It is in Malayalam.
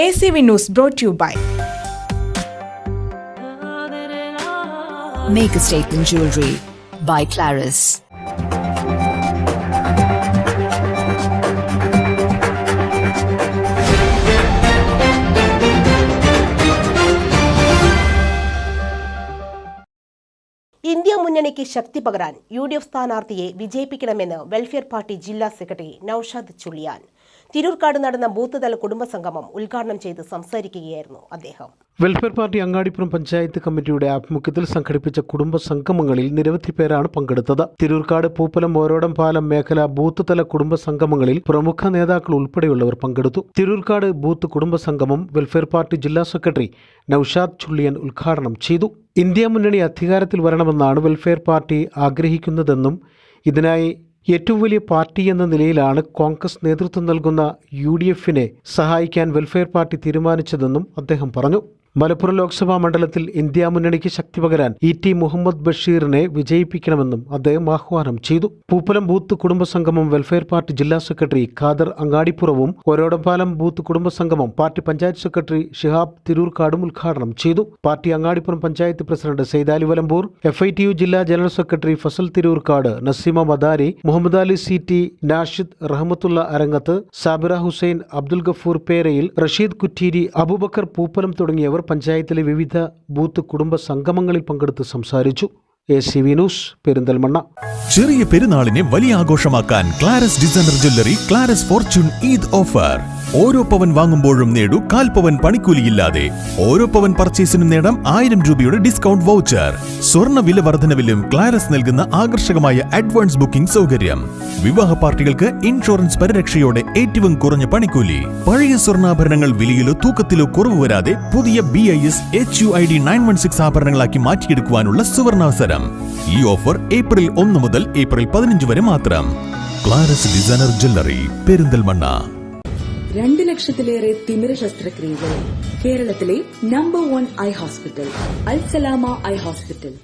ACV News brought to you by Make a statement jewelry by Claris. India മുന്നണിക്ക് ശക്തി പകരാൻ യു ഡി എഫ് സ്ഥാനാർത്ഥിയെ വിജയിപ്പിക്കണമെന്ന് വെൽഫെയർ പാർട്ടി ജില്ലാ സെക്രട്ടറി നൌഷാദ് ചുള്ളിയാൻ തിരൂർക്കാട് നടന്ന ബൂത്ത് തല കുടുംബസംഗമം ഉദ്ഘാടനം ചെയ്ത് സംസാരിക്കുകയായിരുന്നു അദ്ദേഹം. വെൽഫെയർ പാർട്ടി അങ്ങാടിപ്പുറം പഞ്ചായത്ത് കമ്മിറ്റിയുടെ ആഭിമുഖ്യത്തിൽ സംഘടിപ്പിച്ച കുടുംബ സംഗമങ്ങളിൽ നിരവധി പേരാണ് പങ്കെടുത്തത്. തിരൂർക്കാട് പൂപ്പലം ഓരോടം പാലം മേഖല ബൂത്ത് തല കുടുംബ സംഗമങ്ങളിൽ പ്രമുഖ നേതാക്കൾ ഉൾപ്പെടെയുള്ളവർ പങ്കെടുത്തു. തിരൂർക്കാട് ബൂത്ത് കുടുംബ സംഗമം വെൽഫെയർ പാർട്ടി ജില്ലാ സെക്രട്ടറി നൌഷാദ് ചുള്ളിയൻ ഉദ്ഘാടനം ചെയ്തു. ഇന്ത്യ മുന്നണി അധികാരത്തിൽ വരണമെന്നാണ് വെൽഫെയർ പാർട്ടി ആഗ്രഹിക്കുന്നതെന്നും ഇതിനായി ഏറ്റവും വലിയ പാർട്ടി എന്ന നിലയിലാണ് കോൺഗ്രസ് നേതൃത്വം നൽകുന്ന യു സഹായിക്കാൻ വെൽഫെയർ പാർട്ടി തീരുമാനിച്ചതെന്നും അദ്ദേഹം പറഞ്ഞു. മലപ്പുറം ലോക്സഭാ മണ്ഡലത്തിൽ ഇന്ത്യ മുന്നണിക്ക് ശക്തി പകരാൻ ഇ ടി മുഹമ്മദ് ബഷീറിനെ വിജയിപ്പിക്കണമെന്നും അദ്ദേഹം ആഹ്വാനം ചെയ്തു. പൂപ്പലം ബൂത്ത് കുടുംബസംഗമം വെൽഫെയർ പാർട്ടി ജില്ലാ സെക്രട്ടറി ഖാദർ അങ്ങാടിപ്പുറവും ഒരോടംപാലം ബൂത്ത് കുടുംബസംഗമം പാർട്ടി പഞ്ചായത്ത് സെക്രട്ടറി ഷിഹാബ് തിരൂർക്കാടും ഉദ്ഘാടനം ചെയ്തു. Party Angadippuram panchayat president Saithali Valambur F I T U ജില്ലാ general secretary Fasal Thiroorkad Naseema Madari Muhammad Ali C T Nashid Rahmathulla Arangath Sabira Hussain Abdul Gafoor പേരയിൽ Rasheed Kutteeri Aboobacker Pooppalam തുടങ്ങിയവർ പഞ്ചായത്തിലെ വിവിധ ബൂത്ത് കുടുംബ സംഗമങ്ങളിൽ പങ്കെടുത്ത് സംസാരിച്ചു. A C V news Perinthalmanna. ചെറിയ പെരുന്നാളിനെ വലിയ ആഘോഷമാക്കാൻ Claras designer jewellery Claras fortune Eid offer. ഓരോ പവൻ വാങ്ങുമ്പോഴും നേടൂ കാൽ പവൻ പണിക്കൂലിയില്ലാതെ. ഓരോ പവൻ പർച്ചേസിനും നേടാം ആയിരം രൂപയുടെ ഡിസ്കൗണ്ട് വൗച്ചർ. സ്വർണ വില വർധനവിലും ക്ലാരസ് നൽകുന്ന ആകർഷകമായ അഡ്വാൻസ് ബുക്കിംഗ് സൗകര്യം. വിവാഹ പാർട്ടികൾക്ക് ഇൻഷുറൻസ് പരിരക്ഷയോടെ ഏറ്റവും കുറഞ്ഞ പണിക്കൂലി. പഴയ സ്വർണാഭരണങ്ങൾ വിലയിലോ തൂക്കത്തിലോ കുറവ് വരാതെ പുതിയ B I S H U I D nine one six ആഭരണങ്ങളാക്കി മാറ്റിയെടുക്കുവാനുള്ള സുവർണാവസരം. ഈ ഓഫർ ഏപ്രിൽ ഒന്ന് മുതൽ ഏപ്രിൽ പതിനഞ്ച് വരെ മാത്രം. Claris designer jewellery Perinthalmanna. രണ്ട് ലക്ഷത്തിലേറെ തിമിര ശസ്ത്രക്രിയകൾ കേരളത്തിലെ number one eye hospital Alsalama eye hospital